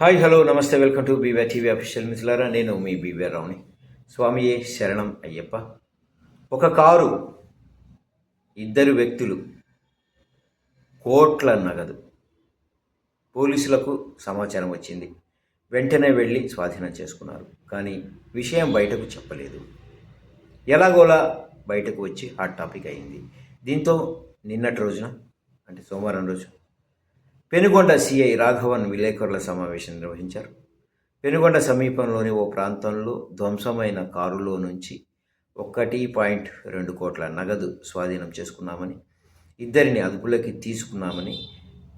Hi hello నమస్తే welcome to బీవే TV official మిత్రులారా. నేను మీ బీవే రావుని స్వామియే శరణం అయ్యప్ప. ఒక కారు ఇద్దరు వ్యక్తులు కోట్ల నగదు. పోలీసులకు సమాచారం వచ్చింది. వెంటనే వెళ్ళి స్వాధీనం చేసుకున్నారు. కానీ విషయం బయటకు చెప్పలేదు. ఎలాగోలా బయటకు వచ్చి హాట్ టాపిక్ అయింది. దీంతో నిన్నటి రోజున అంటే సోమవారం రోజు పెనుగొండ సిఐ రాఘవన్ విలేకరుల సమావేశం నిర్వహించారు. పెనుగొండ సమీపంలోని ఓ ప్రాంతంలో ధ్వంసమైన కారులో నుంచి ఒకటి పాయింట్ రెండు కోట్ల నగదు స్వాధీనం చేసుకున్నామని ఇద్దరిని అదుపులోకి తీసుకున్నామని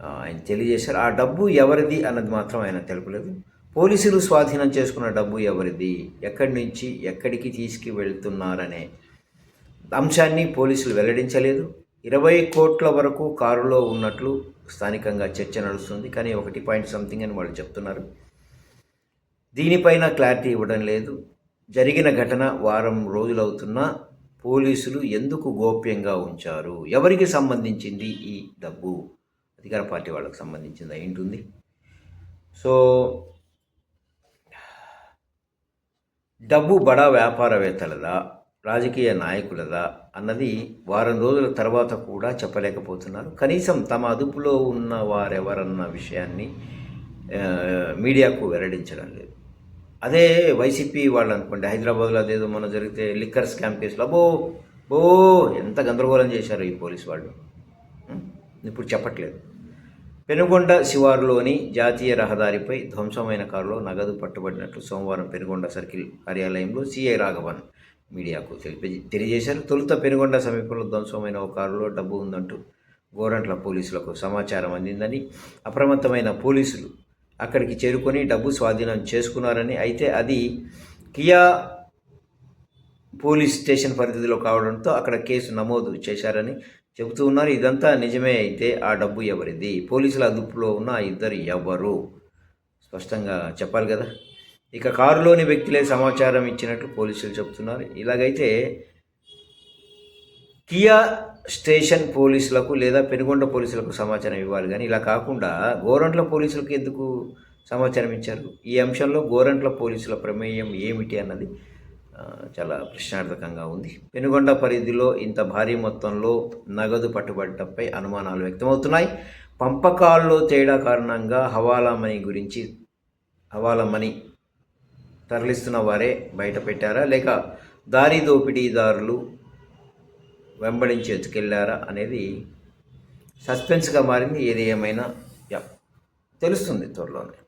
ఆయన తెలియజేశారు. ఆ డబ్బు ఎవరిది అన్నది మాత్రం ఆయన తెలుపలేదు. పోలీసులు స్వాధీనం చేసుకున్న డబ్బు ఎవరిది ఎక్కడి నుంచి ఎక్కడికి తీసుకు వెళ్తున్నారనే అంశాన్ని పోలీసులు వెల్లడించలేదు. ఇరవై కోట్ల వరకు కారులో ఉన్నట్లు స్థానికంగా చర్చ నడుస్తుంది. కానీ ఒకటి పాయింట్ సంథింగ్ అని వాళ్ళు చెప్తున్నారు. దీనిపైన క్లారిటీ ఇవ్వడం లేదు. జరిగిన ఘటన వారం రోజులవుతున్నా పోలీసులు ఎందుకు గోప్యంగా ఉంచారు? ఎవరికి సంబంధించింది ఈ డబ్బు? అధికార పార్టీ వాళ్ళకి సంబంధించింది ఏంటుంది సో డబ్బు బడా వ్యాపారవేత్తలదా? రాజకీయ నాయకులదా అన్నది వారం రోజుల తర్వాత కూడా చెప్పలేకపోతున్నారు. కనీసం తమ అదుపులో ఉన్న వారెవరన్న విషయాన్ని మీడియాకు వెల్లడించడం లేదు. అదే వైసీపీ వాళ్ళు అనుకోండి హైదరాబాద్లో అదేదో మనం జరిగితే లిక్కర్ స్కామ్ కేసులో అబ్బో బో ఎంత గందరగోళం చేశారు ఈ పోలీసు వాళ్ళు. ఇప్పుడు చెప్పట్లేదు. పెనుగొండ శివారులోని జాతీయ రహదారిపై ధ్వంసమైన కారులో నగదు పట్టుబడినట్లు సోమవారం పెనుగొండ సర్కిల్ కార్యాలయంలో సిఐ రాఘవన్ మీడియాకు తెలిపి తెలియజేశారు. తొలుత పెనుగొండ సమీపంలో ధ్వంసమైన ఒక కారులో డబ్బు ఉందంటూ గోరంట్ల పోలీసులకు సమాచారం అందిందని అప్రమత్తమైన పోలీసులు అక్కడికి చేరుకొని డబ్బు స్వాధీనం చేసుకున్నారని అయితే అది కియా పోలీస్ స్టేషన్ పరిధిలో కావడంతో అక్కడ కేసు నమోదు చేశారని చెబుతూ ఉన్నారు. ఇదంతా నిజమే అయితే ఆ డబ్బు ఎవరిది? పోలీసుల అదుపులో ఉన్న ఇద్దరు ఎవరు? స్పష్టంగా చెప్పాలి కదా. ఇక కారులోని వ్యక్తులే సమాచారం ఇచ్చినట్లు పోలీసులు చెబుతున్నారు. ఇలాగైతే కియా స్టేషన్ పోలీసులకు లేదా పెనుగొండ పోలీసులకు సమాచారం ఇవ్వాలి. కానీ ఇలా కాకుండా గోరంట్ల పోలీసులకు ఎందుకు సమాచారం ఇచ్చారు? ఈ అంశంలో గోరంట్ల పోలీసుల ప్రమేయం ఏమిటి అన్నది చాలా ప్రశ్నార్థకంగా ఉంది. పెనుగొండ పరిధిలో ఇంత భారీ మొత్తంలో నగదు పట్టుబడటంపై అనుమానాలు వ్యక్తమవుతున్నాయి. పంపకాల్లో తేడా కారణంగా హవాలా మనీ గురించి హవాలా మనీ తరలిస్తున్న వారే బయట పెట్టారా? లేక దారి దోపిడీదారులు వెంబడించి ఎత్తుకెళ్ళారా అనేది సస్పెన్స్గా మారింది. ఏది ఏమైనా తెలుస్తుంది త్వరలోనే.